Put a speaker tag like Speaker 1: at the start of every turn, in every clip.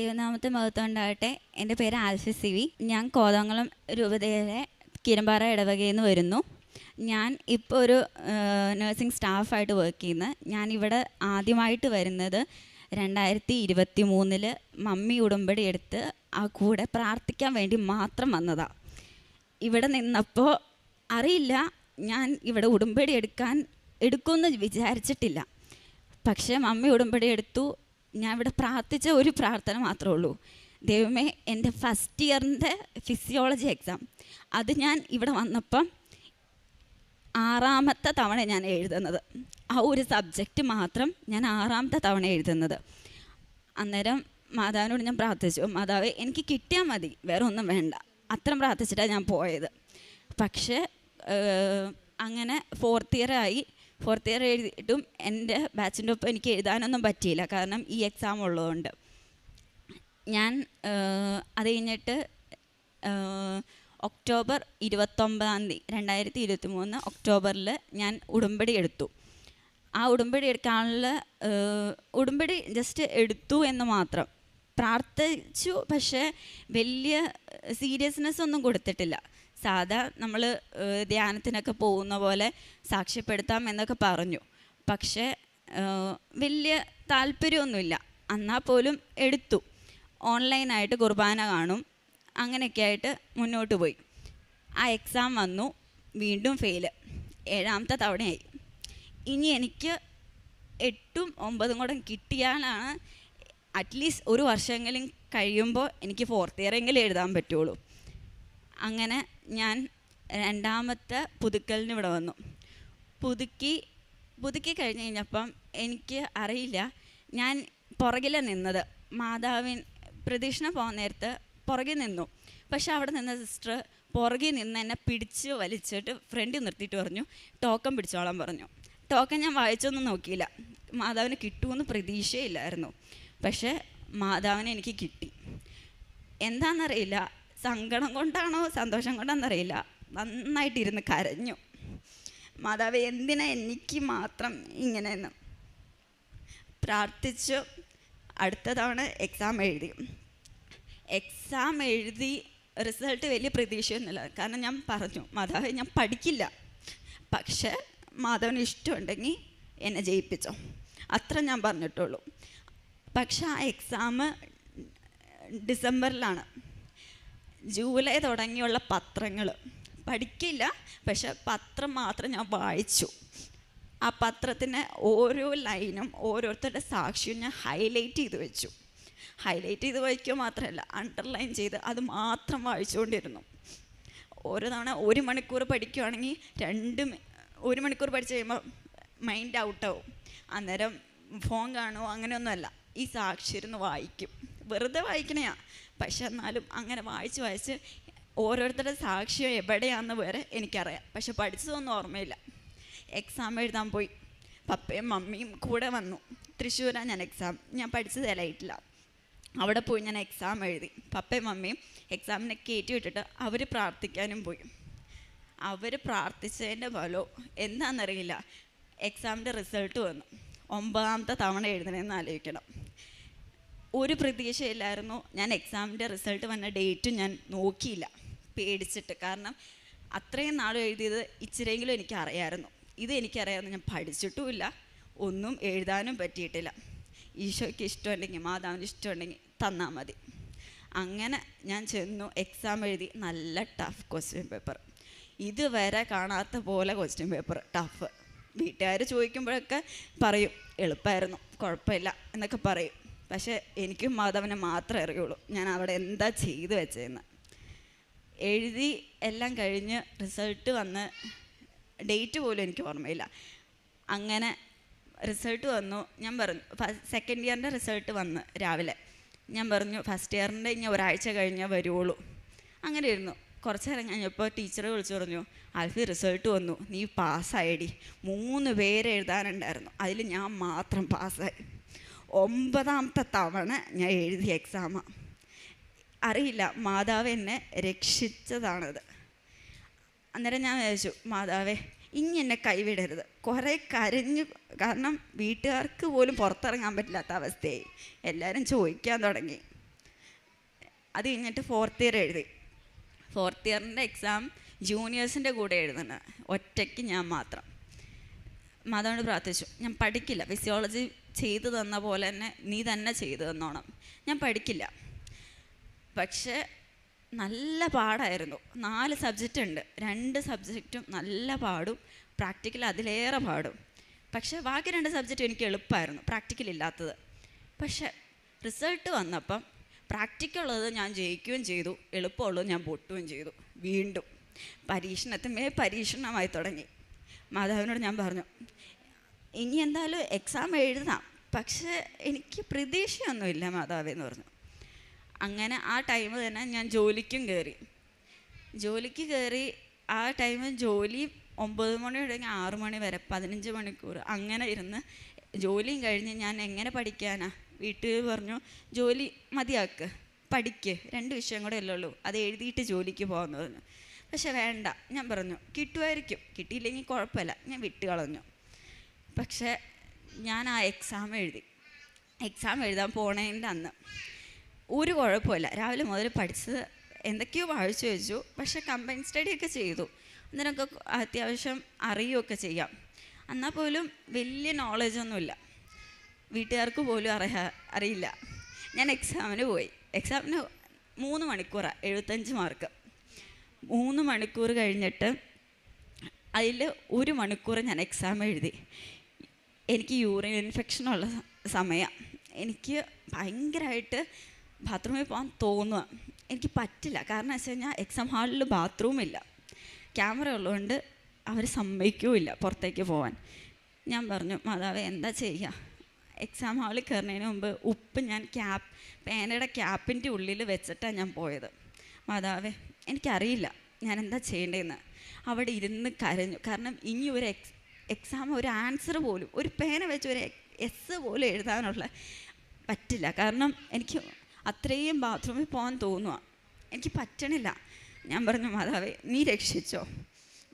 Speaker 1: ദൈവനാമത്തെ മഹത്വം ഉണ്ടാവട്ടെ എന്റെ പേര് ആൽഫി സി വി. ഞാൻ കോതമംഗലം രൂപതയിലെ കിരമ്പാറ ഇടവകയിൽ നിന്ന് വരുന്നു. ഞാൻ ഇപ്പോൾ ഒരു നഴ്സിംഗ് സ്റ്റാഫായിട്ട് വർക്ക് ചെയ്യുന്ന. ഞാൻ ഇവിടെ ആദ്യമായിട്ട് വരുന്നത് രണ്ടായിരത്തി ഇരുപത്തി മൂന്നിൽ മമ്മി ഉടമ്പടി എടുത്ത് ആ കൂടെ പ്രാർത്ഥിക്കാൻ വേണ്ടി മാത്രം വന്നതാണ് ഇവിടെ നിന്നപ്പോൾ അറിയില്ല ഞാൻ ഇവിടെ ഉടമ്പടി എടുക്കാൻ എടുക്കുമെന്ന് വിചാരിച്ചിട്ടില്ല. പക്ഷേ മമ്മി ഉടമ്പടി എടുത്തു. ഞാൻ ഇവിടെ പ്രാർത്ഥിച്ച ഒരു പ്രാർത്ഥന മാത്രമേ ഉള്ളൂ. ദൈവമേ എന്റെ ഫസ്റ്റ് ഇയറിന്റെ ഫിസിയോളജി എക്സാം അത് ഞാൻ ഇവിടെ വന്നപ്പം ആറാമത്തെ തവണ ഞാൻ എഴുതുന്നത്. ആ ഒരു സബ്ജക്റ്റ് മാത്രം ഞാൻ ആറാമത്തെ തവണ എഴുതുന്നത്. അന്നേരം മാതാവിനോട് ഞാൻ പ്രാർത്ഥിച്ചു മാതാവ് എനിക്ക് കിട്ടിയാൽ മതി വേറെ ഒന്നും വേണ്ട. അത്രയും പ്രാർത്ഥിച്ചിട്ടാണ് ഞാൻ പോയത്. പക്ഷേ അങ്ങനെ ഫോർത്ത് ഇയർ ആയി ഫോർത്ത് ഇയർ എഴുതിയിട്ടും എന്റെ ബാച്ചിന്റെ ഒപ്പം എനിക്ക് എഴുതാനൊന്നും പറ്റിയില്ല. കാരണം ഈ എക്സാം ഉള്ളതുകൊണ്ട്. ഞാൻ അത് കഴിഞ്ഞിട്ട് ഒക്ടോബർ ഇരുപത്തൊമ്പതാം തീയതി രണ്ടായിരത്തി ഇരുപത്തി മൂന്ന് ഒക്ടോബറിൽ ഞാൻ ഉടമ്പടി എടുത്തു. ആ ഉടമ്പടി എടുക്കാനുള്ള ഉടമ്പടി ജസ്റ്റ് എടുത്തു എന്ന് മാത്രം. പ്രാർത്ഥിച്ചു പക്ഷേ വലിയ സീരിയസ്നെസ് ഒന്നും കൊടുത്തിട്ടില്ല. സാധാ നമ്മൾ ധ്യാനത്തിനൊക്കെ പോകുന്ന പോലെ സാക്ഷ്യപ്പെടുത്താം എന്നൊക്കെ പറഞ്ഞു. പക്ഷേ വലിയ താല്പര്യമൊന്നുമില്ല. എന്നാൽ പോലും എടുത്തു. ഓൺലൈനായിട്ട് കുർബാന കാണും. അങ്ങനെയൊക്കെ ആയിട്ട് മുന്നോട്ട് പോയി. ആ എക്സാം വന്നു. വീണ്ടും ഫെയിൽ. ഏഴാമത്തെ തവണയായി. ഇനി എനിക്ക് എട്ടും ഒമ്പതും കൂടെ കിട്ടിയാലാണ് അറ്റ്ലീസ്റ്റ് ഒരു വർഷമെങ്കിലും കഴിയുമ്പോൾ എനിക്ക് ഫോർത്ത് ഇയർ എങ്കിലും എഴുതാൻ പറ്റുള്ളൂ. അങ്ങനെ ഞാൻ രണ്ടാമത്തെ പുതുക്കലിന് ഇവിടെ വന്നു. പുതുക്കി പുതുക്കി കഴിഞ്ഞ് കഴിഞ്ഞപ്പം എനിക്ക് അറിയില്ല. ഞാൻ പുറകിലെ നിന്നത്. മാതാവിൻ പ്രദക്ഷിണ പോകാൻ നേരത്ത് പുറകിൽ നിന്നു. പക്ഷെ അവിടെ നിന്ന സിസ്റ്റർ പുറകിൽ നിന്ന് എന്നെ പിടിച്ച് വലിച്ചിട്ട് ഫ്രണ്ടിൽ നിർത്തിയിട്ട് പറഞ്ഞു ടോക്കൺ പിടിച്ചോളാൻ പറഞ്ഞു. ടോക്കൺ ഞാൻ വായിച്ചൊന്നും നോക്കിയില്ല. മാതാവിന് കിട്ടുമെന്ന് പ്രതീക്ഷയില്ലായിരുന്നു. പക്ഷേ മാതാവിനെ എനിക്ക് കിട്ടി. എന്താണെന്നറിയില്ല. സങ്കടം കൊണ്ടാണോ സന്തോഷം കൊണ്ടാണെന്നറിയില്ല നന്നായിട്ടിരുന്ന് കരഞ്ഞു. മാതാവ് എന്തിനാ എനിക്ക് മാത്രം ഇങ്ങനെയെന്ന്? പ്രാർത്ഥിച്ചു. അടുത്ത തവണ എക്സാം എഴുതി. എക്സാം എഴുതി റിസൾട്ട് വലിയ പ്രതീക്ഷയൊന്നുമില്ല. കാരണം ഞാൻ പറഞ്ഞു മാതാവ് ഞാൻ പഠിക്കില്ല. പക്ഷേ മാധവന് ഇഷ്ടമുണ്ടെങ്കിൽ എന്നെ ജയിപ്പിച്ചോ. അത്ര ഞാൻ പറഞ്ഞിട്ടുള്ളൂ. പക്ഷെ ആ എക്സാം ഡിസംബറിലാണ്. ജൂലൈ തുടങ്ങിയുള്ള പത്രങ്ങൾ. പഠിക്കില്ല പക്ഷെ പത്രം മാത്രം ഞാൻ വായിച്ചു. ആ പത്രത്തിന് ഓരോ ലൈനും ഓരോരുത്തരുടെ സാക്ഷിയും ഞാൻ ഹൈലൈറ്റ് ചെയ്ത് വെച്ചു. ഹൈലൈറ്റ് ചെയ്ത് വായിക്കുക മാത്രമല്ല അണ്ടർലൈൻ ചെയ്ത് അത് മാത്രം വായിച്ചുകൊണ്ടിരുന്നു. ഓരോ തവണ ഒരു മണിക്കൂർ പഠിക്കുകയാണെങ്കിൽ രണ്ട് ഒരു മണിക്കൂർ പഠിച്ച് കഴിയുമ്പോൾ മൈൻഡ് ഔട്ടാവും അന്നേരം ഫോൺ കാണുമോ അങ്ങനെയൊന്നുമല്ല. ഈ സാക്ഷി ഇരുന്ന് വായിക്കും. വെറുതെ വായിക്കണയാ. പക്ഷെ എന്നാലും അങ്ങനെ വായിച്ച് വായിച്ച് ഓരോരുത്തരുടെ സാക്ഷ്യം എവിടെയാണെന്ന് വരെ എനിക്കറിയാം. പക്ഷെ പഠിച്ചതൊന്നും ഓർമ്മയില്ല. എക്സാം എഴുതാൻ പോയി. പപ്പയും മമ്മിയും കൂടെ വന്നു. തൃശ്ശൂരാണ് ഞാൻ എക്സാം ഞാൻ പഠിച്ചത് ഇലയിട്ടില്ല അവിടെ പോയി ഞാൻ എക്സാം എഴുതി. പപ്പയും മമ്മിയും എക്സാമിനെ കയറ്റി വിട്ടിട്ട് അവർ പ്രാർത്ഥിക്കാനും പോയി. അവർ പ്രാർത്ഥിച്ചതിന്റെ ഫലോ എന്താണെന്നറിയില്ല എക്സാമിന്റെ റിസൾട്ട് വന്നു. ഒമ്പതാമത്തെ തവണ എഴുതണമെന്ന് ആലോചിക്കണം. ഒരു പ്രതീക്ഷയില്ലായിരുന്നു. ഞാൻ എക്സാമിന്റെ റിസൾട്ട് വന്ന ഡേറ്റും ഞാൻ നോക്കിയില്ല. പേടിച്ചിട്ട്. കാരണം അത്രയും നാളും എഴുതിയത് ഇച്ചിരെങ്കിലും എനിക്ക് അറിയാമായിരുന്നു ഇത് എനിക്കറിയാമെന്ന് ഞാൻ പഠിച്ചിട്ടുമില്ല. ഒന്നും എഴുതാനും പറ്റിയിട്ടില്ല. ഈശോയ്ക്ക് ഇഷ്ടമുണ്ടെങ്കിൽ മാതാവിന് ഇഷ്ടമുണ്ടെങ്കിൽ തന്നാൽ മതി. അങ്ങനെ ഞാൻ ചെന്നു. എക്സാം എഴുതി. നല്ല ടഫ് ക്വസ്റ്റ്യൻ പേപ്പർ ഇതുവരെ കാണാത്ത പോലെ ക്വസ്റ്റ്യൻ പേപ്പർ ടഫ് വീട്ടുകാർ ചോദിക്കുമ്പോഴൊക്കെ പറയും. എളുപ്പമായിരുന്നു കുഴപ്പമില്ല എന്നൊക്കെ പറയും. പക്ഷേ എനിക്ക് മാധവനെ മാത്രമേ അറിയുള്ളൂ. ഞാൻ അവിടെ എന്താ ചെയ്തു വെച്ചതെന്ന് എഴുതി എല്ലാം കഴിഞ്ഞ് റിസൾട്ട് വന്ന് ഡേറ്റ് പോലും എനിക്ക് ഓർമ്മയില്ല. അങ്ങനെ റിസൾട്ട് വന്നു. ഞാൻ പറഞ്ഞു സെക്കൻഡ് ഇയറിന്റെ റിസൾട്ട് വന്ന് രാവിലെ. ഞാൻ പറഞ്ഞു ഫസ്റ്റ് ഇയറിന്റെ ഇനി ഒരാഴ്ച കഴിഞ്ഞാൽ വരുവുള്ളൂ. അങ്ങനെ ഇരുന്നു. കുറച്ച് നേരം കഴിഞ്ഞപ്പോൾ ടീച്ചർ വിളിച്ചു പറഞ്ഞു ആൽഫി റിസൾട്ട് വന്നു. നീ പാസ്സായടി മൂന്ന് പേര് എഴുതാനുണ്ടായിരുന്നു. അതിൽ ഞാൻ മാത്രം പാസ്സായി ഒമ്പതാമത്തെ തവണ ഞാൻ എഴുതിയ എക്സാമാണ് അറിയില്ല മാതാവ് എന്നെ രക്ഷിച്ചതാണത്. അന്നേരം ഞാൻ വിചാരിച്ചു മാതാവേ ഇനി എന്നെ കൈവിടരുത്. കുറേ കരഞ്ഞു കാരണം വീട്ടുകാർക്ക് പോലും പുറത്തിറങ്ങാൻ പറ്റില്ലാത്ത അവസ്ഥയായി. എല്ലാവരും ചോദിക്കാൻ തുടങ്ങി. അത് കഴിഞ്ഞിട്ട് ഫോർത്ത് ഇയർ എഴുതി. ഫോർത്ത് ഇയറിന്റെ എക്സാം ജൂനിയേഴ്സിന്റെ കൂടെ എഴുതുന്നത്. ഒറ്റയ്ക്ക് ഞാൻ മാത്രം. മാതാവിനോട് പ്രാർത്ഥിച്ചു. ഞാൻ പഠിക്കില്ല. ഫിസിയോളജി ചെയ്തു തന്ന പോലെ തന്നെ നീ തന്നെ ചെയ്തു തന്നോണം. ഞാൻ പഠിക്കില്ല. പക്ഷേ നല്ല പാടായിരുന്നു. നാല് സബ്ജക്റ്റ് ഉണ്ട്. രണ്ട് സബ്ജക്റ്റും നല്ല പാടും. പ്രാക്ടിക്കൽ അതിലേറെ പാടും. പക്ഷേ ബാക്കി രണ്ട് സബ്ജക്റ്റ് എനിക്ക് എളുപ്പമായിരുന്നു പ്രാക്ടിക്കൽ ഇല്ലാത്തത്. പക്ഷേ റിസൾട്ട് വന്നപ്പം പ്രാക്ടിക്കൽ ഉള്ളത് ഞാൻ ജയിക്കുകയും ചെയ്തു. എളുപ്പമുള്ളത് ഞാൻ പൊട്ടുകയും ചെയ്തു. വീണ്ടും പരീക്ഷണത്തിന്മേ പരീക്ഷണമായി തുടങ്ങി. മാതാവിനോട് ഞാൻ പറഞ്ഞു ഇനി എന്തായാലും എക്സാം എഴുതാം പക്ഷേ എനിക്ക് പ്രതീക്ഷയൊന്നുമില്ല മാതാവേ എന്ന് പറഞ്ഞു. അങ്ങനെ ആ ടൈം തന്നെ ഞാൻ ജോലിക്കും കയറി ജോലിക്ക് കയറി ആ ടൈം ജോലി ഒമ്പത് മണി തുടങ്ങി ആറു മണി വരെ പതിനഞ്ച് മണിക്കൂർ അങ്ങനെ ഇരുന്ന് ജോലിയും കഴിഞ്ഞ് ഞാൻ എങ്ങനെ പഠിക്കാനാ? വീട്ടിൽ പറഞ്ഞു ജോലി മതിയാക്ക് പഠിക്ക് രണ്ട് വിഷയം കൂടെ അല്ലേ അത് എഴുതിയിട്ട് ജോലിക്ക് പോകാമെന്ന് പറഞ്ഞു. പക്ഷെ വേണ്ട ഞാൻ പറഞ്ഞു കിട്ടുമായിരിക്കും കിട്ടിയില്ലെങ്കിൽ കുഴപ്പമില്ല ഞാൻ വിട്ട് കളഞ്ഞു പക്ഷേ ഞാൻ ആ എക്സാം എഴുതി. എക്സാം എഴുതാൻ പോണേന്റെ അന്ന് ഒരു കുഴപ്പമില്ല. രാവിലെ മുതൽ പഠിച്ചത് എന്തൊക്കെയോ വായിച്ചു വെച്ചു. പക്ഷേ കമ്പൈൻ സ്റ്റഡി ഒക്കെ ചെയ്തു. അന്നേരമൊക്കെ അത്യാവശ്യം അറിയുകയൊക്കെ ചെയ്യാം. എന്നാൽ പോലും വലിയ നോളജൊന്നുമില്ല വീട്ടുകാർക്ക് പോലും അറിയാ അറിയില്ല. ഞാൻ എക്സാമിന് പോയി. എക്സാമിന് മൂന്ന് മണിക്കൂറാണ് എഴുപത്തഞ്ച് മാർക്ക്. മൂന്ന് മണിക്കൂർ കഴിഞ്ഞിട്ട് അതിൽ ഒരു മണിക്കൂർ ഞാൻ എക്സാം എഴുതി. എനിക്ക് യൂറിൻ ഇൻഫെക്ഷനുള്ള സമയം എനിക്ക് ഭയങ്കരമായിട്ട് ബാത്റൂമിൽ പോകാൻ തോന്നുക. എനിക്ക് പറ്റില്ല. കാരണം വെച്ച് കഴിഞ്ഞാൽ എക്സാം ഹാളിൽ ബാത്റൂമില്ല ക്യാമറ ഉള്ളതുകൊണ്ട് അവർ സമ്മതിക്കുമില്ല പുറത്തേക്ക് പോകാൻ ഞാൻ പറഞ്ഞു മാതാവ് എന്താ ചെയ്യുക എക്സാം ഹാളിൽ കയറുന്നതിന് മുമ്പ് ഉപ്പ് ഞാൻ ക്യാപ് പേനയുടെ ക്യാപ്പിന്റെ ഉള്ളിൽ വെച്ചിട്ടാണ് ഞാൻ പോയത്. മാതാവേ എനിക്കറിയില്ല. ഞാൻ എന്താ ചെയ്യേണ്ടതെന്ന്? അവിടെ ഇരുന്ന് കരഞ്ഞു. കാരണം ഇനി ഒരു എക്സ് എക്സാം ഒരു ആൻസർ പോലും ഒരു പേന വെച്ച് ഒരു എസ് പോലും എഴുതാനുള്ള പറ്റില്ല. കാരണം എനിക്ക് അത്രയും ബാത്റൂമിൽ പോകാൻ തോന്നുക എനിക്ക് പറ്റണില്ല. ഞാൻ പറഞ്ഞു മാതാവേ നീ രക്ഷിച്ചോ?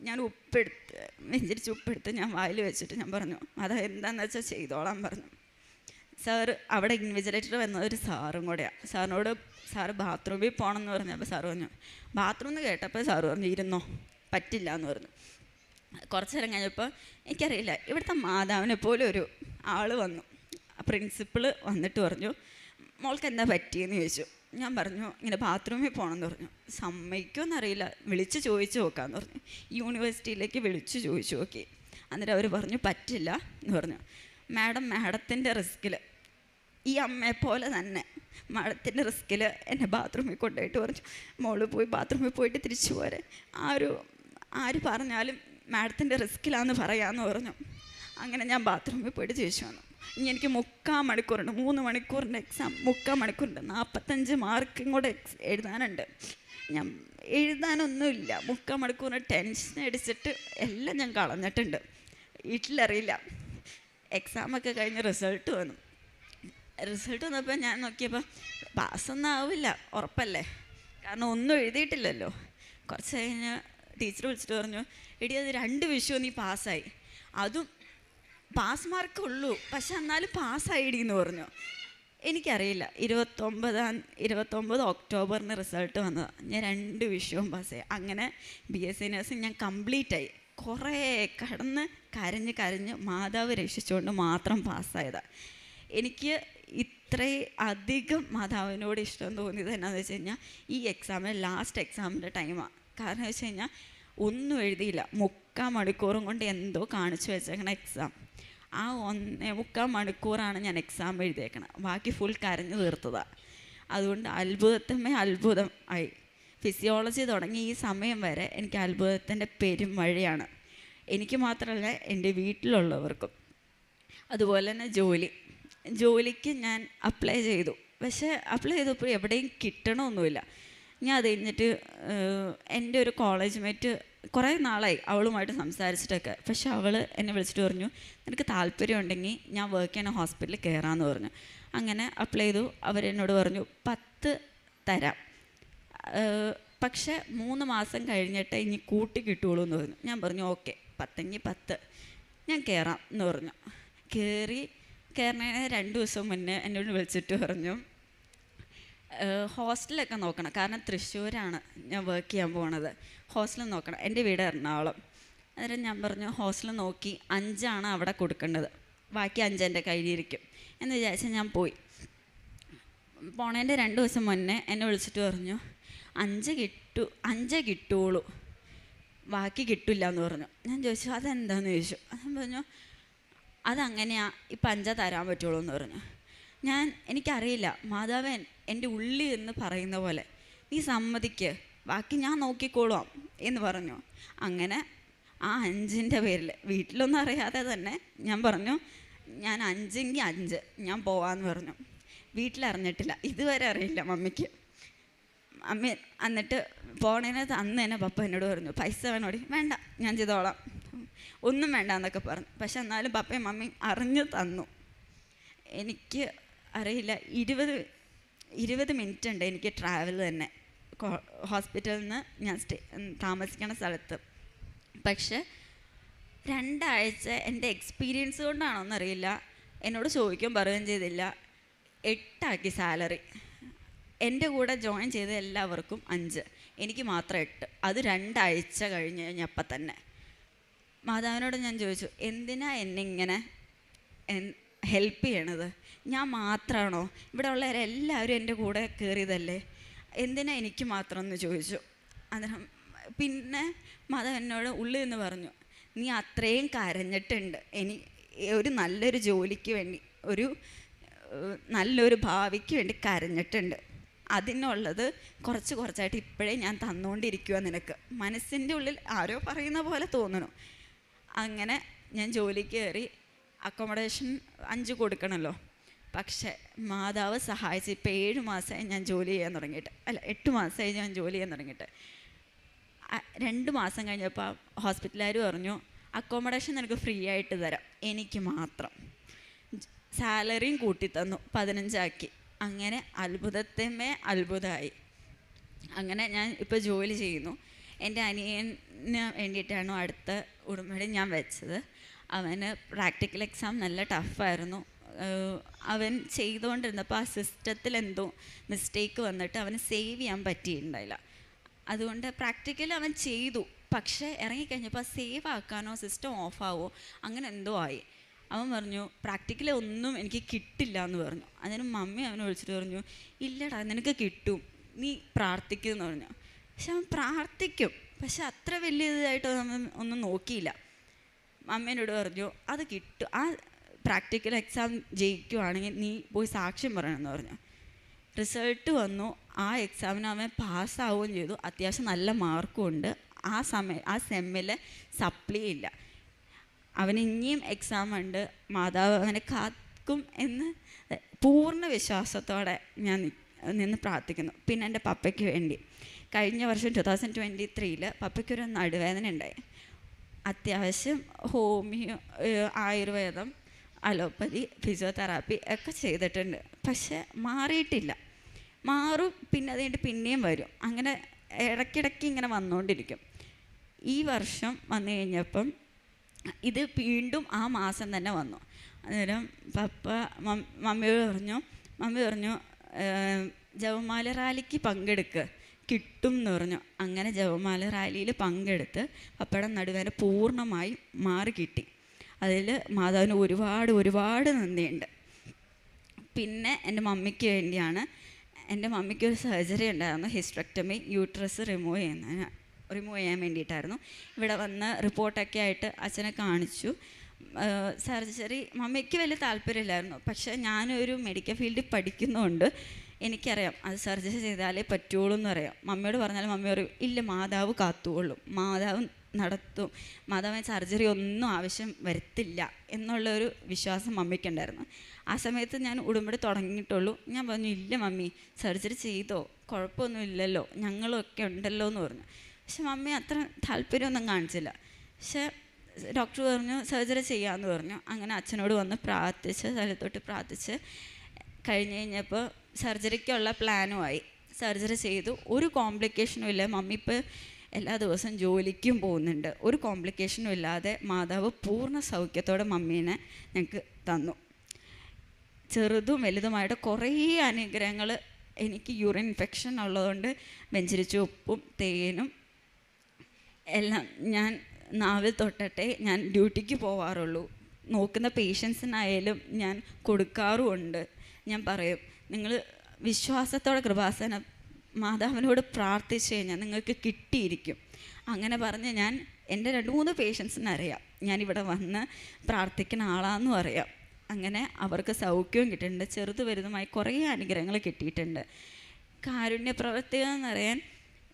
Speaker 1: ഞാൻ ഉപ്പെടുത്ത് വെഞ്ചരിച്ച് ഉപ്പെടുത്ത് ഞാൻ വായിൽ വെച്ചിട്ട് ഞാൻ പറഞ്ഞു മാതാവ് എന്താണെന്ന് വെച്ചാൽ ചെയ്തോളാൻ പറഞ്ഞു. സാറ് അവിടെ ഇൻവിജിലേറ്റർ വന്ന ഒരു സാറും കൂടെയാണ് സാറിനോട് സാറ് ബാത്റൂമിൽ പോകണം എന്ന് പറഞ്ഞപ്പോൾ സാറ് പറഞ്ഞു ബാത്റൂം എന്ന് കേട്ടപ്പോൾ സാറ് പറഞ്ഞു ഇരുന്നോ പറ്റില്ല എന്ന് പറഞ്ഞു. കുറച്ച് നേരം കഴിഞ്ഞപ്പോൾ എനിക്കറിയില്ല. ഇവിടുത്തെ മാതാവിനെ പോലെ ഒരു ആൾ വന്നു. പ്രിൻസിപ്പിൾ വന്നിട്ട് പറഞ്ഞു മോൾക്ക് എന്താ പറ്റിയെന്ന് ചോദിച്ചു. ഞാൻ പറഞ്ഞു ഇങ്ങനെ ബാത്റൂമിൽ പോകണമെന്ന് പറഞ്ഞു. സമ്മതിക്കുമെന്നറിയില്ല വിളിച്ച് ചോദിച്ചു നോക്കാമെന്ന് പറഞ്ഞു. യൂണിവേഴ്സിറ്റിയിലേക്ക് വിളിച്ച് ചോദിച്ചു നോക്കി. അന്നേരം അവർ പറഞ്ഞു പറ്റില്ല എന്ന് പറഞ്ഞു. മാഡം മാഡത്തിന്റെ റിസ്കിൽ ഈ അമ്മയെ പോലെ തന്നെ മാഡത്തിന്റെ റിസ്കിൽ എന്നെ ബാത്റൂമിൽ കൊണ്ടുപോയിട്ട് പറഞ്ഞു. മോൾ പോയി ബാത്റൂമിൽ പോയിട്ട് തിരിച്ചു പോരെ. ഒരു ആര് പറഞ്ഞാലും മാഡത്തിന്റെ റിസ്ക്കിലാന്ന് പറയാമെന്ന് പറഞ്ഞു. അങ്ങനെ ഞാൻ ബാത്റൂമിൽ പോയിട്ട് ചോദിച്ചു വന്നു. ഇനി എനിക്ക് മുക്കാൽ മണിക്കൂറുണ്ട് മൂന്ന് മണിക്കൂറിന്റെ എക്സാം മുക്കാൽ മണിക്കൂറുണ്ട് നാൽപ്പത്തഞ്ച് മാർക്കും കൂടെ എക്സ് എഴുതാനുണ്ട്. ഞാൻ എഴുതാനൊന്നുമില്ല മുക്കാൽ മണിക്കൂറിന് ടെൻഷൻ അടിച്ചിട്ട് എല്ലാം ഞാൻ കളഞ്ഞിട്ടുണ്ട്. വീട്ടിലറിയില്ല. എക്സാമൊക്കെ കഴിഞ്ഞ് റിസൾട്ട് വന്നു. റിസൾട്ട് വന്നപ്പോൾ ഞാൻ നോക്കിയപ്പോൾ പാസ്സൊന്നും ആവില്ല ഉറപ്പല്ലേ? കാരണം ഒന്നും എഴുതിയിട്ടില്ലല്ലോ. കുറച്ച് കഴിഞ്ഞ് ടീച്ചർ വിളിച്ചിട്ട് പറഞ്ഞു എടി അത് രണ്ട് വിഷയവും നീ പാസ്സായി. അതും പാസ് മാർക്ക് ഉള്ളൂ. പക്ഷെ എന്നാലും പാസ്സായിടി എന്ന് പറഞ്ഞു. എനിക്കറിയില്ല ഇരുപത്തൊമ്പതാം ഇരുപത്തൊമ്പത് ഒക്ടോബറിന് റിസൾട്ട് വന്നതാണ് ഞാൻ രണ്ട് വിഷയവും പാസ്സായി. അങ്ങനെ ബി എസ് സി നഴ്സിംഗ് ഞാൻ കംപ്ലീറ്റ് ആയി കുറേ കടന്ന് കരഞ്ഞ് കരഞ്ഞ് മാതാവ് രക്ഷിച്ചുകൊണ്ട് മാത്രം പാസ്സായതാണ് എനിക്ക് ഇത്രയും അധികം മാതാവിനോട് ഇഷ്ടം തോന്നിയത് എന്നാന്ന് വെച്ച് കഴിഞ്ഞാൽ ഈ എക്സാമിന് ലാസ്റ്റ് എക്സാമിന്റെ ടൈമാണ് കാരണം വെച്ച് കഴിഞ്ഞാൽ ഒന്നും എഴുതിയില്ല. മുക്കാൽ മണിക്കൂറും കൊണ്ട് എന്തോ കാണിച്ചു വെച്ചേക്കണ എക്സാം ആ ഒന്നേ മുക്കാൽ മണിക്കൂറാണ് ഞാൻ എക്സാം എഴുതിയേക്കണത് ബാക്കി ഫുൾ കരഞ്ഞു തീർത്തതാണ് അതുകൊണ്ട് അത്ഭുതത്തമ്മേ അത്ഭുതം ആയി. ഫിസിയോളജി തുടങ്ങി ഈ സമയം വരെ എനിക്ക് അത്ഭുതത്തിന്റെ പെരുമഴയാണ്. എനിക്ക് മാത്രമല്ല എന്റെ വീട്ടിലുള്ളവർക്കും. അതുപോലെ തന്നെ ജോലി. ജോലിക്ക് ഞാൻ അപ്ലൈ ചെയ്തു. പക്ഷേ അപ്ലൈ ചെയ്തപ്പോൾ എവിടെയും കിട്ടണമൊന്നുമില്ല. ഞാൻ അത് കഴിഞ്ഞിട്ട് എന്റെ ഒരു കോളേജ് മേറ്റ് കുറേ നാളായി അവളുമായിട്ട് സംസാരിച്ചിട്ടൊക്കെ. പക്ഷെ അവൾ എന്നെ വിളിച്ചിട്ട് പറഞ്ഞു നിനക്ക് താല്പര്യമുണ്ടെങ്കിൽ ഞാൻ വർക്ക് ചെയ്യണ ഹോസ്പിറ്റലിൽ കയറാമെന്ന് പറഞ്ഞു. അങ്ങനെ അപ്ലൈ ചെയ്തു. അവരെന്നോട് പറഞ്ഞു പത്ത് തരാം. പക്ഷെ മൂന്ന് മാസം കഴിഞ്ഞിട്ട് ഇനി കൂട്ടി കിട്ടുള്ളൂ എന്ന് പറഞ്ഞു. ഞാൻ പറഞ്ഞു ഓക്കെ പത്തെങ്കിൽ പത്ത്. ഞാൻ കയറാം എന്ന് പറഞ്ഞു. കയറി കയറുന്നതിന് രണ്ട് ദിവസം മുന്നേ എന്നോട് വിളിച്ചിട്ട് പറഞ്ഞു ഹോസ്റ്റലൊക്കെ നോക്കണം. കാരണം തൃശ്ശൂരാണ് ഞാൻ വർക്ക് ചെയ്യാൻ പോണത്. ഹോസ്റ്റൽ നോക്കണം. എന്റെ വീട് എറണാകുളം. അന്നേരം ഞാൻ പറഞ്ഞു ഹോസ്റ്റൽ നോക്കി അഞ്ചാണ് അവിടെ കൊടുക്കേണ്ടത്. ബാക്കി അഞ്ച് എന്റെ കയ്യിലിരിക്കും. എന്ന് വിചാരിച്ച് ഞാൻ പോയി. പോണേന്റെ രണ്ട് ദിവസം മുന്നേ എന്നെ വിളിച്ചിട്ട് പറഞ്ഞു അഞ്ച് കിട്ടു അഞ്ചേ കിട്ടുള്ളൂ ബാക്കി കിട്ടില്ല എന്ന് പറഞ്ഞു. ഞാൻ ചോദിച്ചു അതെന്താന്ന്? ചോദിച്ചു. ഞാൻ പറഞ്ഞു അതങ്ങനെയാ ഇപ്പം അഞ്ചാ തരാൻ പറ്റുള്ളൂ എന്ന് പറഞ്ഞു. ഞാൻ എനിക്കറിയില്ല. മാധവൻ എന്റെ ഉള്ളിൽ എന്ന് പറയുന്ന പോലെ നീ സമ്മതിക്ക് ബാക്കി ഞാൻ നോക്കിക്കോളാം എന്ന് പറഞ്ഞു. അങ്ങനെ ആ അഞ്ചിന്റെ പേരിൽ വീട്ടിലൊന്നും അറിയാതെ തന്നെ ഞാൻ പറഞ്ഞു ഞാൻ അഞ്ചെങ്കിൽ അഞ്ച് ഞാൻ പോവാന്ന് പറഞ്ഞു. വീട്ടിലറിഞ്ഞിട്ടില്ല ഇതുവരെ അറിയില്ല മമ്മിക്ക്. അമ്മ എന്നിട്ട് പോണേനെ അന്ന് തന്നെ പപ്പ എന്നോട് പറഞ്ഞു പൈസ വേണോടി വേണ്ട ഞാൻ ചെയ്തോളാം. ഒന്നും വേണ്ട എന്നൊക്കെ പറഞ്ഞു. പക്ഷെ എന്നാലും പപ്പയും മമ്മിയും അറിഞ്ഞു തന്നു. എനിക്ക് അറിയില്ല ഇരുപത് ഇരുപത് മിനിറ്റ് ഉണ്ട് എനിക്ക് ട്രാവൽ തന്നെ. ഹോസ്പിറ്റലിൽ നിന്ന് ഞാൻ സ്റ്റേ താമസിക്കണ സ്ഥലത്ത്. പക്ഷെ രണ്ടാഴ്ച എന്റെ എക്സ്പീരിയൻസ് കൊണ്ടാണോ എന്നറിയില്ല എന്നോട് ചോദിക്കും പറയുകയും ചെയ്തില്ല. എട്ടാക്കി സാലറി എന്റെ കൂടെ ജോയിൻ ചെയ്ത എല്ലാവർക്കും അഞ്ച്. എനിക്ക് മാത്രം എട്ട്. അത് രണ്ടാഴ്ച കഴിഞ്ഞ് കഴിഞ്ഞപ്പം തന്നെ മാതാവിനോട് ഞാൻ ചോദിച്ചു എന്തിനാ എന്നെ ഇങ്ങനെ ഹെൽപ്പ് ചെയ്യണത്. ഞാൻ മാത്രമാണോ ഇവിടെ ഉള്ളവരെല്ലാവരും എന്റെ കൂടെ കയറിയതല്ലേ എന്തിനാ എനിക്ക് മാത്രം എന്ന് ചോദിച്ചു. അന്നേരം പിന്നെ മത എന്നോട് ഉള്ളിൽ നിന്ന് പറഞ്ഞു നീ അത്രയും കരഞ്ഞിട്ടുണ്ട്. എനി ഒരു നല്ലൊരു ജോലിക്ക് വേണ്ടി ഒരു നല്ലൊരു ഭാവിക്ക് വേണ്ടി കരഞ്ഞിട്ടുണ്ട്. അതിനുള്ളത് കുറച്ച് കുറച്ചായിട്ട് ഇപ്പോഴേ ഞാൻ തന്നുകൊണ്ടിരിക്കുക നിനക്ക്. മനസ്സിന്റെ ഉള്ളിൽ ആരോ പറയുന്ന പോലെ തോന്നണു. അങ്ങനെ ഞാൻ ജോലിക്ക് കയറി അക്കോമഡേഷൻ അഞ്ച് കൊടുക്കണമല്ലോ പക്ഷേ മാതാവ് സഹായിച്ച് ഇപ്പോൾ ഏഴ് മാസമായി ഞാൻ ജോലി ചെയ്യാൻ തുടങ്ങിയിട്ട്. അല്ല എട്ട് മാസമായി ഞാൻ ജോലി ചെയ്യാൻ തുടങ്ങിയിട്ട്. രണ്ട് മാസം കഴിഞ്ഞപ്പോൾ ഹോസ്പിറ്റലുകാർ പറഞ്ഞു അക്കോമഡേഷൻ നിനക്ക് ഫ്രീ ആയിട്ട് തരാം. എനിക്ക് മാത്രം. സാലറിയും കൂട്ടി തന്നു പതിനഞ്ചാക്കി. അങ്ങനെ അത്ഭുതത്തിന്മേ അത്ഭുതമായി. അങ്ങനെ ഞാൻ ഇപ്പോൾ ജോലി ചെയ്യുന്നു. എന്റെ അനിയന് വേണ്ടിയിട്ടാണ് അടുത്ത ഉടമ്പടി ഞാൻ വെച്ചത്. അവന് പ്രാക്ടിക്കൽ എക്സാം നല്ല ടഫായിരുന്നു. അവൻ ചെയ്തുകൊണ്ടിരുന്നപ്പോൾ ആ സിസ്റ്റത്തിൽ എന്തോ മിസ്റ്റേക്ക് വന്നിട്ട് അവന് സേവ് ചെയ്യാൻ പറ്റിയിട്ടുണ്ടായില്ല. അതുകൊണ്ട് പ്രാക്ടിക്കൽ അവൻ ചെയ്തു. പക്ഷേ ഇറങ്ങിക്കഴിഞ്ഞപ്പോൾ സേവ് ആക്കാനോ സിസ്റ്റം ഓഫാവോ അങ്ങനെ എന്തോ ആയി. അവൻ പറഞ്ഞു പ്രാക്ടിക്കലി ഒന്നും എനിക്ക് കിട്ടില്ല എന്ന് പറഞ്ഞു. അതിന് മമ്മി അവനെ വിളിച്ചിട്ട് പറഞ്ഞു ഇല്ലടാ നിനക്ക് കിട്ടും. നീ പ്രാർത്ഥിക്കുമെന്ന് പറഞ്ഞു. പക്ഷെ അവൻ പ്രാർത്ഥിക്കും. പക്ഷെ അത്ര വലിയ ഇതായിട്ട് ഒന്നും നോക്കിയില്ല. അമ്മേനോട് പറഞ്ഞു അത് കിട്ടും ആ പ്രാക്ടിക്കൽ എക്സാം ജയിക്കുവാണെങ്കിൽ നീ പോയി സാക്ഷ്യം പറയണമെന്ന് പറഞ്ഞു. റിസൾട്ട് വന്നു ആ എക്സാമിന് അവൻ പാസ്സാവുകയും ചെയ്തു. അത്യാവശ്യം നല്ല മാർക്കും ഉണ്ട്. ആ സമയം ആ സെമ്മിൽ സപ്ലി ഇല്ല. അവന് ഇനിയും എക്സാം ഉണ്ട്. മാതാവ് അവനെ കാക്കും എന്ന് പൂർണ വിശ്വാസത്തോടെ ഞാൻ നിന്ന് പ്രാർത്ഥിക്കുന്നു. പിന്നെ എന്റെ പപ്പയ്ക്ക് വേണ്ടി. കഴിഞ്ഞ വർഷം ടു തൗസൻഡ് ട്വന്റി ത്രീയിൽ പപ്പയ്ക്കൊരു നടുവേദന ഉണ്ടായി അത്യാവശ്യം ഹോമിയോ ആയുർവേദം അലോപ്പതി ഫിസിയോതെറാപ്പി ഒക്കെ ചെയ്തിട്ടുണ്ട്. പക്ഷേ മാറിയിട്ടില്ല. മാറും പിന്നെ അത് കഴിഞ്ഞിട്ട് പിന്നെയും വരും. അങ്ങനെ ഇടയ്ക്കിടയ്ക്ക് ഇങ്ങനെ വന്നുകൊണ്ടിരിക്കും ഈ വർഷം വന്നു കഴിഞ്ഞപ്പം ഇത് വീണ്ടും ആ മാസം തന്നെ വന്നു. അന്നേരം പപ്പ മമ്മിയോട് പറഞ്ഞു മമ്മി പറഞ്ഞു ജവമാല റാലിക്ക് പങ്കെടുക്ക്. കിട്ടും എന്ന് പറഞ്ഞു. അങ്ങനെ ജപമാല റാലിയിൽ പങ്കെടുത്ത് പപ്പടം നടുവേന പൂർണമായി മാറി കിട്ടി. അതിൽ മാതാവിന് ഒരുപാട് ഒരുപാട് നന്ദിയുണ്ട്. പിന്നെ എന്റെ മമ്മിക്ക് വേണ്ടിയാണ് എന്റെ മമ്മിക്ക് ഒരു സർജറി ഉണ്ടായിരുന്നു ഹിസ്ട്രക്ടമി യൂട്രസ് റിമൂവ് ചെയ്യുന്ന റിമൂവ് ചെയ്യാൻ വേണ്ടിയിട്ടായിരുന്നു. ഇവിടെ വന്ന് റിപ്പോർട്ടൊക്കെ ആയിട്ട് അച്ഛനെ കാണിച്ചു. സർജറി മമ്മിക്ക് വലിയ താല്പര്യമില്ലായിരുന്നു. പക്ഷേ ഞാനൊരു മെഡിക്കൽ ഫീൽഡിൽ പഠിക്കുന്നതുകൊണ്ട് എനിക്കറിയാം അത് സർജറി ചെയ്താലേ പറ്റുള്ളൂ എന്നറിയാം. മമ്മിയോട് പറഞ്ഞാൽ മമ്മി പറയും ഇല്ല മാതാവ് കാത്തുകൊള്ളും. മാതാവ് നടത്തും. മാതാവിന് സർജറി ഒന്നും ആവശ്യം വരത്തില്ല എന്നുള്ളൊരു വിശ്വാസം മമ്മിക്കുണ്ടായിരുന്നു. ആ സമയത്ത് ഞാൻ ഉടുമ്പടി തുടങ്ങിയിട്ടുള്ളൂ. ഞാൻ പറഞ്ഞു ഇല്ല മമ്മി സർജറി ചെയ്തോ? കുഴപ്പമൊന്നുമില്ലല്ലോ. ഞങ്ങളൊക്കെ ഉണ്ടല്ലോ എന്ന് പറഞ്ഞു. പക്ഷെ മമ്മി അത്ര താല്പര്യമൊന്നും കാണിച്ചില്ല. പക്ഷെ ഡോക്ടർ പറഞ്ഞു സർജറി ചെയ്യാമെന്ന് പറഞ്ഞു. അങ്ങനെ അച്ഛനോട് വന്ന് പ്രാർത്ഥിച്ച് സ്ഥലത്തോട്ട് പ്രാർത്ഥിച്ച് കഴിഞ്ഞ് കഴിഞ്ഞപ്പോൾ സർജറിക്കുള്ള പ്ലാനുമായി. സർജറി ചെയ്തു. ഒരു കോംപ്ലിക്കേഷനും ഇല്ല. മമ്മി ഇപ്പോൾ എല്ലാ ദിവസവും ജോലിക്കും പോകുന്നുണ്ട്. ഒരു കോംപ്ലിക്കേഷനും ഇല്ലാതെ മാതാവ് പൂർണ സൗഖ്യത്തോടെ മമ്മീനെ ഞങ്ങൾക്ക് തന്നു. ചെറുതും വലുതുമായിട്ട് കുറേ അനുഗ്രഹങ്ങൾ എനിക്ക് യൂറിൻ ഇൻഫെക്ഷൻ ഉള്ളതുകൊണ്ട് വെഞ്ചരിച്ച ഉപ്പും തേനും എല്ലാം ഞാൻ നാവിൽ തൊട്ടട്ടെ ഞാൻ ഡ്യൂട്ടിക്ക് പോവാറുള്ളൂ. നോക്കുന്ന പേഷ്യൻസിനായാലും ഞാൻ കൊടുക്കാറുമുണ്ട്. ഞാൻ പറയും നിങ്ങൾ വിശ്വാസത്തോടെ കൃപാസന മാതാവിനോട് പ്രാർത്ഥിച്ചു കഴിഞ്ഞാൽ നിങ്ങൾക്ക് കിട്ടിയിരിക്കും. അങ്ങനെ പറഞ്ഞ് ഞാൻ എന്റെ രണ്ട് മൂന്ന് പേഷ്യൻസിന് അറിയാം. ഞാനിവിടെ വന്ന് പ്രാർത്ഥിക്കുന്ന ആളാണെന്നും അറിയാം. അങ്ങനെ അവർക്ക് സൗഖ്യവും കിട്ടിയിട്ടുണ്ട്. ചെറുത് വലുതുമായി കുറേ അനുഗ്രഹങ്ങൾ കിട്ടിയിട്ടുണ്ട്. കാരുണ്യ പ്രവർത്തികൾ എന്ന് പറയാൻ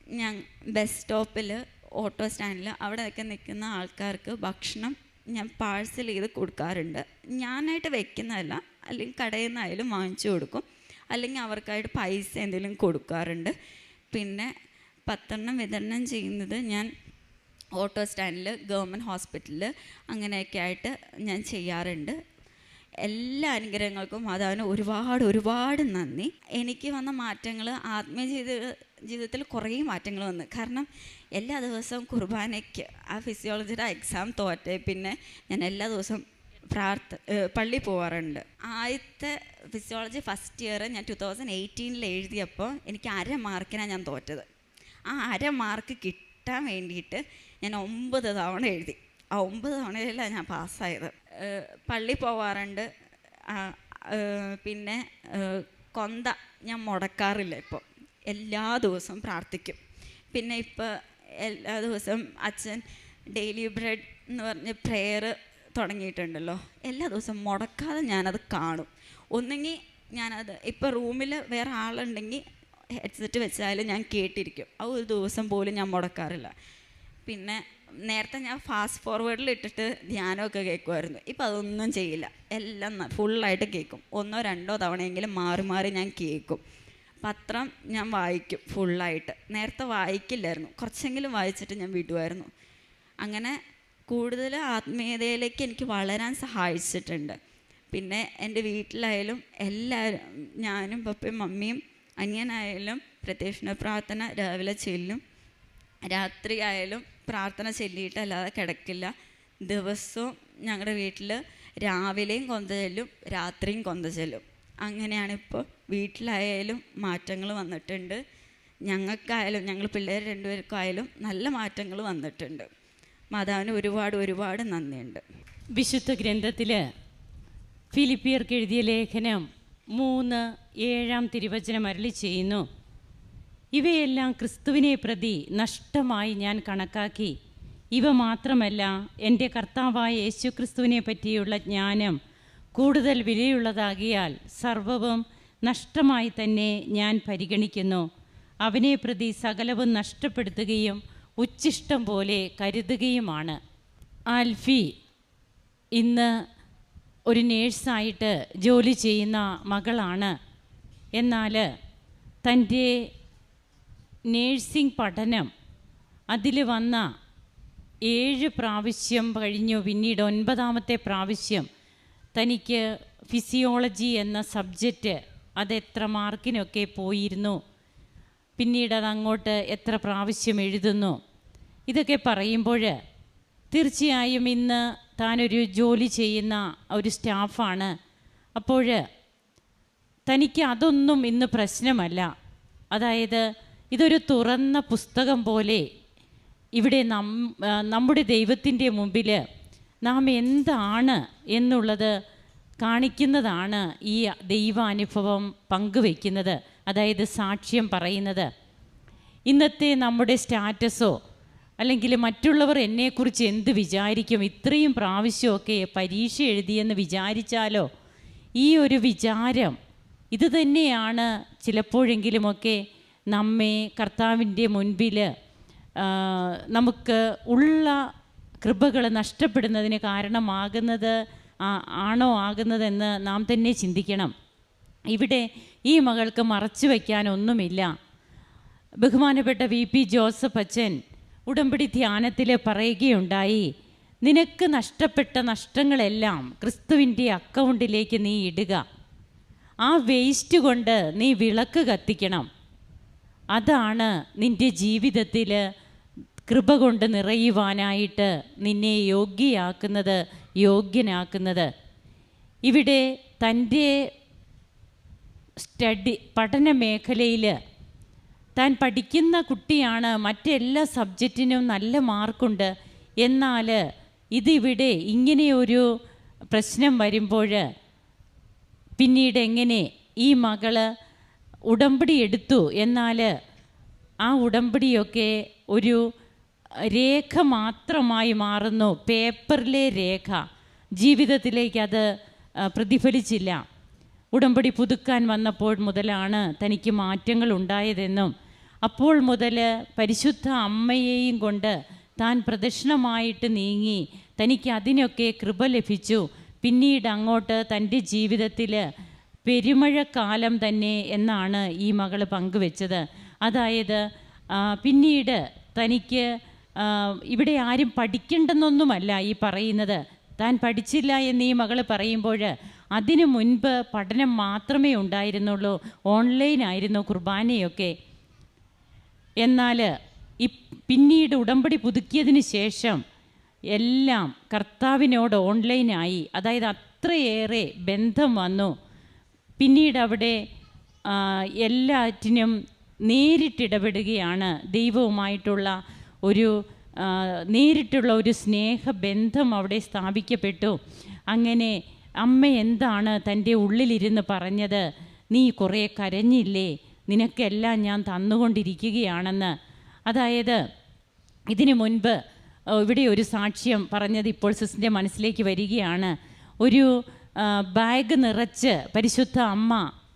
Speaker 1: ഞാൻ ബസ് സ്റ്റോപ്പിൽ ഓട്ടോ സ്റ്റാൻഡിൽ അവിടെയൊക്കെ നിൽക്കുന്ന ആൾക്കാർക്ക് ഭക്ഷണം ഞാൻ പാഴ്സൽ ചെയ്ത് കൊടുക്കാറുണ്ട്. ഞാനായിട്ട് വെക്കുന്നതല്ല അല്ലെങ്കിൽ കടയിൽ നിന്നായാലും വാങ്ങിച്ചു കൊടുക്കും. അല്ലെങ്കിൽ അവർക്കായിട്ട് പൈസ എന്തെങ്കിലും കൊടുക്കാറുണ്ട്. പിന്നെ പത്തെണ്ണം വിതരണം ചെയ്യുന്നത് ഞാൻ ഓട്ടോ സ്റ്റാൻഡിൽ ഗവൺമെന്റ് ഹോസ്പിറ്റലിൽ അങ്ങനെയൊക്കെ ആയിട്ട് ഞാൻ ചെയ്യാറുണ്ട്. എല്ലാ അനുഗ്രഹങ്ങൾക്കും മാതാവിന് ഒരുപാട് ഒരുപാട് നന്ദി. എനിക്ക് വന്ന മാറ്റങ്ങൾ ആത്മീയ ജീവിത ജീവിതത്തിൽ കുറേ മാറ്റങ്ങൾ വന്നു. കാരണം എല്ലാ ദിവസവും കുർബാനയ്ക്ക് ആ ഫിസിയോളജിയുടെ എക്സാം തോറ്റേ പിന്നെ ഞാൻ എല്ലാ ദിവസവും പ്രാർത്ഥ പള്ളി പോവാറുണ്ട്. ആദ്യത്തെ ഫിസിയോളജി ഫസ്റ്റ് ഇയർ ഞാൻ ടു തൗസൻഡ് എയ്റ്റീനിൽ എഴുതിയപ്പോൾ എനിക്ക് അര മാർക്കിനാണ് ഞാൻ തോറ്റത്. ആ അര മാർക്ക് കിട്ടാൻ വേണ്ടിയിട്ട് ഞാൻ ഒമ്പത് തവണ എഴുതി. ആ ഒമ്പത് തവണയിലാണ് ഞാൻ പാസ്സായത്. പള്ളി പോവാറുണ്ട്. പിന്നെ കൊന്ത ഞാൻ മുടക്കാറില്ല ഇപ്പോൾ എല്ലാ ദിവസവും പ്രാർത്ഥിക്കും. പിന്നെ ഇപ്പോൾ എല്ലാ ദിവസവും അച്ഛൻ ഡെയിലി ബ്രെഡ് എന്ന് പറഞ്ഞ് പ്രെയർ തുടങ്ങിയിട്ടുണ്ടല്ലോ. എല്ലാ ദിവസവും മുടക്കാതെ ഞാനത് കാണും. ഒന്നെങ്കിൽ ഞാനത് ഇപ്പോൾ റൂമിൽ വേറെ ആളുണ്ടെങ്കിൽ ഹെഡ്സെറ്റ് വെച്ചാലും ഞാൻ കേട്ടിരിക്കും. ആ ഒരു ദിവസം പോലും ഞാൻ മുടക്കാറില്ല. പിന്നെ നേരത്തെ ഞാൻ ഫാസ്റ്റ് ഫോർവേഡിൽ ഇട്ടിട്ട് ധ്യാനമൊക്കെ കേൾക്കുമായിരുന്നു. ഇപ്പം അതൊന്നും ചെയ്യില്ല. എല്ലാം ഫുള്ളായിട്ട് കേൾക്കും. ഒന്നോ രണ്ടോ തവണയെങ്കിലും മാറി മാറി ഞാൻ കേൾക്കും. പത്രം ഞാൻ വായിക്കും ഫുള്ളായിട്ട്. നേരത്തെ വായിക്കില്ലായിരുന്നു. കുറച്ചെങ്കിലും വായിച്ചിട്ട് ഞാൻ വിടുമായിരുന്നു. അങ്ങനെ കൂടുതൽ ആത്മീയതയിലേക്ക് എനിക്ക് വളരാൻ സഹായിച്ചിട്ടുണ്ട്. പിന്നെ എന്റെ വീട്ടിലായാലും എല്ലാവരും ഞാനും പപ്പയും മമ്മിയും അനിയനായാലും പ്രത്യക്ഷണ പ്രാർത്ഥന രാവിലെ ചെല്ലും. രാത്രി ആയാലും പ്രാർത്ഥന ചൊല്ലിയിട്ട് അല്ലാതെ കിടക്കില്ല. ദിവസവും ഞങ്ങളുടെ വീട്ടിൽ രാവിലെയും കൊന്ത ചെല്ലും രാത്രിയും കൊന്ത ചെല്ലും. അങ്ങനെയാണ് ഇപ്പോൾ വീട്ടിലായാലും മാറ്റങ്ങൾ വന്നിട്ടുണ്ട്. ഞങ്ങൾക്കായാലും ഞങ്ങൾ പിള്ളേർ രണ്ടുപേർക്കായാലും നല്ല മാറ്റങ്ങൾ വന്നിട്ടുണ്ട്. മാതാവിന് ഒരുപാട് ഒരുപാട് നന്ദിയുണ്ട്.
Speaker 2: വിശുദ്ധ ഗ്രന്ഥത്തിൽ ഫിലിപ്പിയർക്ക് എഴുതിയ ലേഖനം മൂന്ന് ഏഴാം തിരുവചനം അരളി ചെയ്യുന്നു. ഇവയെല്ലാം ക്രിസ്തുവിനെ പ്രതി നഷ്ടമായി ഞാൻ കണക്കാക്കി. ഇവ മാത്രമല്ല എന്റെ കർത്താവായ യേശു ക്രിസ്തുവിനെ പറ്റിയുള്ള ജ്ഞാനം കൂടുതൽ വിലയുള്ളതാകിയാൽ സർവവും നഷ്ടമായി തന്നെ ഞാൻ പരിഗണിക്കുന്നു. അവനെ പ്രതി സകലവും നഷ്ടപ്പെടുത്തുകയും ഉച്ഛിഷ്ടം പോലെ കരുതുകയുമാണ്. ആൽഫി ഇന്ന് ഒരു നേഴ്സായിട്ട് ജോലി ചെയ്യുന്ന മകളാണ്. എന്നാൽ തന്റെ നേഴ്സിംഗ് പഠനം അതിൽ വന്ന ഏഴ് പ്രാവശ്യം കഴിഞ്ഞു. പിന്നീട് ഒൻപതാമത്തെ പ്രാവശ്യം തനിക്ക് ഫിസിയോളജി എന്ന സബ്ജക്റ്റ് അതെത്ര മാർക്കിനൊക്കെ പോയിരുന്നു. പിന്നീട് അത് അങ്ങോട്ട് എത്ര പ്രാവശ്യം എഴുതുന്നു? ഇതൊക്കെ പറയുമ്പോൾ തീർച്ചയായും ഇന്ന് താനൊരു ജോലി ചെയ്യുന്ന ഒരു സ്റ്റാഫാണ്. അപ്പോൾ തനിക്ക് അതൊന്നും ഇന്ന് പ്രശ്നമല്ല. അതായത് ഇതൊരു തുറന്ന പുസ്തകം പോലെ ഇവിടെ നം നമ്മുടെ ദൈവത്തിന്റെ മുമ്പിൽ നാം എന്താണ് എന്നുള്ളത് കാണിക്കുന്നതാണ് ഈ ദൈവാനുഭവം പങ്കുവെക്കുന്നത് അതായത് സാക്ഷ്യം പറയുന്നത്. ഇന്നത്തെ നമ്മുടെ സ്റ്റാറ്റസോ അല്ലെങ്കിൽ മറ്റുള്ളവർ എന്നെക്കുറിച്ച് എന്ത് വിചാരിക്കും ഇത്രയും പ്രാവശ്യമൊക്കെ പരീക്ഷ എഴുതിയെന്ന് വിചാരിച്ചാലോ? ഈ ഒരു വിചാരം ഇത് തന്നെയാണ് ചിലപ്പോഴെങ്കിലുമൊക്കെ നമ്മെ കർത്താവിന്റെ മുൻപിൽ നമുക്ക് ഉള്ള കൃപകൾ നഷ്ടപ്പെടുന്നതിന് കാരണമാകുന്നത് ആണോ ആകുന്നതെന്ന് നാം തന്നെ ചിന്തിക്കണം. ഇവിടെ ഈ മകൾക്ക് മറച്ചു വയ്ക്കാനൊന്നുമില്ല ബഹുമാനപ്പെട്ട വി പി ജോസഫ് അച്ഛൻ ഉടമ്പടി ധ്യാനത്തിൽ പറയുകയുണ്ടായി നിനക്ക് നഷ്ടപ്പെട്ട നഷ്ടങ്ങളെല്ലാം ക്രിസ്തുവിന്റെ അക്കൗണ്ടിലേക്ക് നീ ഇടുക. ആ വേസ്റ്റ് കൊണ്ട് നീ വിളക്ക് കത്തിക്കണം. അതാണ് നിന്റെ ജീവിതത്തിൽ കൃപ കൊണ്ട് നിറയുവാനായിട്ട് നിന്നെ യോഗ്യയാക്കുന്നത് യോഗ്യനാക്കുന്നത്. ഇവിടെ തന്റെ സ്റ്റഡി പഠന മേഖലയിൽ താൻ പഠിക്കുന്ന കുട്ടിയാണ് മറ്റെല്ലാ സബ്ജക്റ്റിനും നല്ല മാർക്കുണ്ട്. എന്നാൽ ഇതിവിടെ ഇങ്ങനെയൊരു പ്രശ്നം വരുമ്പോൾ പിന്നീട് എങ്ങനെ ഈ മകൾ ഉടമ്പടി എടുത്തു? എന്നാൽ ആ ഉടമ്പടിയൊക്കെ ഒരു രേഖ മാത്രമായി മാറുന്നു. പേപ്പറിലെ രേഖ. ജീവിതത്തിലേക്ക് അത് പ്രതിഫലിച്ചില്ല. ഉടമ്പടി പുതുക്കാൻ വന്നപ്പോൾ മുതലാണ് തനിക്ക് മാറ്റങ്ങൾ ഉണ്ടായതെന്നും അപ്പോൾ മുതൽ പരിശുദ്ധ അമ്മയെയും കൊണ്ട് താൻ പ്രദക്ഷിണമായിട്ട് നീങ്ങി തനിക്ക് അതിനൊക്കെ കൃപ ലഭിച്ചു. പിന്നീട് അങ്ങോട്ട് തന്റെ ജീവിതത്തിൽ പെരുമഴക്കാലം തന്നെ എന്നാണ് ഈ മകൾ പങ്കുവെച്ചത്. അതായത് പിന്നീട് തനിക്ക് ഇവിടെ ആരും പഠിക്കേണ്ടെന്നൊന്നുമല്ല ഈ പറയുന്നത്. താൻ പഠിച്ചില്ല എന്ന് ഈ മകൾ പറയുമ്പോൾ അതിനു മുൻപ് പഠനം മാത്രമേ ഉണ്ടായിരുന്നുള്ളൂ. ഓൺലൈനായിരുന്നു കുർബാനയൊക്കെ. എന്നാൽ ഈ പിന്നീട് ഉടമ്പടി പുതുക്കിയതിന് ശേഷം എല്ലാം കർത്താവിനോട് ഓൺലൈനായി അതായത് അത്രയേറെ ബന്ധം വന്നു. പിന്നീട് അവിടെ എല്ലാറ്റിനും നേരിട്ടിടപെടുകയാണ് ദൈവവുമായിട്ടുള്ള ഒരു നേരിട്ടുള്ള ഒരു സ്നേഹബന്ധം അവിടെ സ്ഥാപിക്കപ്പെട്ടു. അങ്ങനെ അമ്മ എന്താണ് തന്റെ ഉള്ളിലിരുന്ന് പറഞ്ഞത്? നീ കുറേ കരഞ്ഞില്ലേ? നിനക്കെല്ലാം ഞാൻ തന്നുകൊണ്ടിരിക്കുകയാണെന്ന്. അതായത് ഇതിനു മുൻപ് ഇവിടെ ഒരു സാക്ഷ്യം പറഞ്ഞത് ഇപ്പോൾ സിസിന്റെ മനസ്സിലേക്ക് വരികയാണ്. ഒരു ബാഗ് നിറച്ച് പരിശുദ്ധ അമ്മ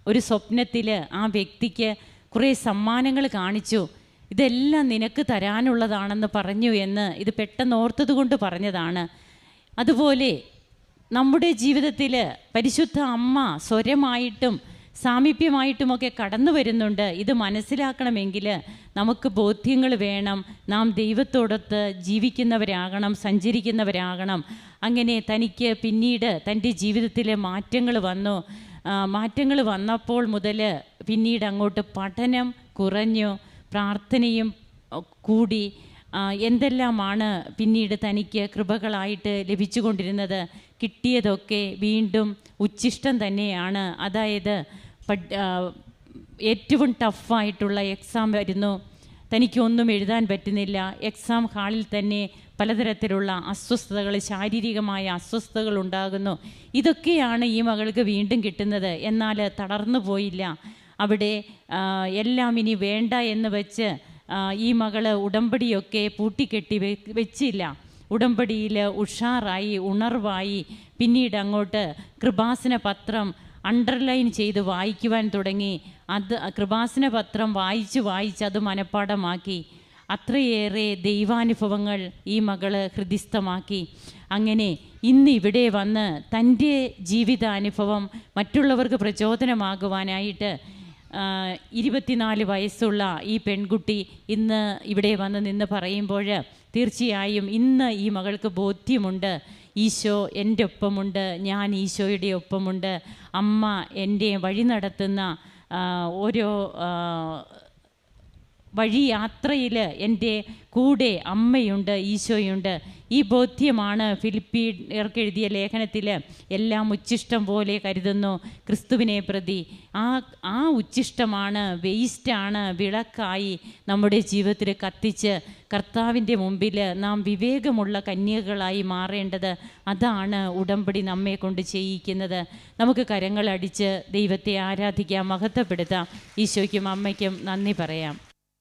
Speaker 2: ഒരു സ്വപ്നത്തിൽ ആ വ്യക്തിക്ക് കുറേ സമ്മാനങ്ങൾ കാണിച്ചു. ഇതെല്ലാം നിനക്ക് തരാനുള്ളതാണെന്ന് പറഞ്ഞു എന്ന് ഇത് പെട്ടെന്ന് ഓർത്തത് കൊണ്ട് പറഞ്ഞതാണ്. അതുപോലെ നമ്മുടെ ജീവിതത്തിൽ പരിശുദ്ധ അമ്മ സ്വരമായിട്ടും സാമീപ്യമായിട്ടുമൊക്കെ കടന്നു വരുന്നുണ്ട്. ഇത് മനസ്സിലാക്കണമെങ്കിൽ നമുക്ക് ബോധ്യങ്ങൾ വേണം. നാം ദൈവത്തോടൊത്ത് ജീവിക്കുന്നവരാകണം സഞ്ചരിക്കുന്നവരാകണം. അങ്ങനെ തനിക്ക് പിന്നീട് തന്റെ ജീവിതത്തിലെ മാറ്റങ്ങൾ വന്നു. മാറ്റങ്ങൾ വന്നപ്പോൾ മുതൽ പിന്നീട് അങ്ങോട്ട് പഠനം കുറഞ്ഞു. പ്രാർത്ഥനയും കൂടി എന്തെല്ലാമാണ് പിന്നീട് തനിക്ക് കൃപകളായിട്ട് ലഭിച്ചുകൊണ്ടിരുന്നത് കിട്ടിയതൊക്കെ വീണ്ടും ഉച്ഛിഷ്ടം തന്നെയാണ്. അതായത് ഏറ്റവും ടഫായിട്ടുള്ള എക്സാം വരുന്നു. തനിക്കൊന്നും എഴുതാൻ പറ്റുന്നില്ല. എക്സാം ഹാളിൽ തന്നെ പലതരത്തിലുള്ള അസ്വസ്ഥതകൾ ശാരീരികമായ അസ്വസ്ഥതകൾ ഉണ്ടാകുന്നു. ഇതൊക്കെയാണ് ഈ മകൾക്ക് വീണ്ടും കിട്ടുന്നത്. എന്നാൽ തളർന്നു പോയില്ല. അവിടെ എല്ലാം ഇനി വേണ്ട എന്ന് വെച്ച് ഈ മകൾ ഉടമ്പടിയൊക്കെ പൂട്ടിക്കെട്ടി വെച്ചില്ല. ഉടമ്പടിയിൽ ഉഷാറായി ഉണർവായി പിന്നീട് അങ്ങോട്ട് കൃപാസന പത്രം അണ്ടർലൈൻ ചെയ്ത് വായിക്കുവാൻ തുടങ്ങി. അത് കൃപാസന പത്രം വായിച്ച് വായിച്ച് അത് മനഃപ്പാടമാക്കി. അത്രയേറെ ദൈവാനുഭവങ്ങൾ ഈ മകൾ ഹൃദിസ്ഥമാക്കി. അങ്ങനെ ഇന്ന് ഇവിടെ വന്ന് തന്റെ ജീവിതാനുഭവം മറ്റുള്ളവർക്ക് പ്രചോദനമാകുവാനായിട്ട് ഇരുപത്തിനാല് വയസ്സുള്ള ഈ പെൺകുട്ടി ഇന്ന് ഇവിടെ വന്ന് നിന്ന് പറയുമ്പോൾ തീർച്ചയായും ഇന്ന് ഈ മകൾക്ക് ബോധ്യമുണ്ട്. ഈശോ എന്റെ ഒപ്പമുണ്ട് ഞാൻ ഈശോയുടെ ഒപ്പമുണ്ട്. അമ്മ എന്റെ വഴി നടത്തുന്ന ഓരോ വഴി യാത്രയിൽ എന്റെ കൂടെ അമ്മയുണ്ട് ഈശോയുണ്ട്. ഈ ബോധ്യമാണ് ഫിലിപ്പീർക്ക് എഴുതിയ ലേഖനത്തിൽ എല്ലാം ഉച്ഛിഷ്ടം പോലെ കരുതുന്നു ക്രിസ്തുവിനെ പ്രതി. ആ ആ ഉച്ഛിഷ്ടമാണ് വേസ്റ്റാണ് വിളക്കായി നമ്മുടെ ജീവിതത്തിൽ കത്തിച്ച് കർത്താവിന്റെ മുമ്പിൽ നാം വിവേകമുള്ള കന്യകളായി മാറേണ്ടത് അതാണ് ഉടമ്പടി നമ്മെ കൊണ്ട് ചെയ്യിക്കുന്നത്. നമുക്ക് കരങ്ങളടിച്ച് ദൈവത്തെ ആരാധിക്കാം മഹത്വപ്പെടുത്താം. ഈശോയ്ക്കും അമ്മയ്ക്കും നന്ദി പറയാം.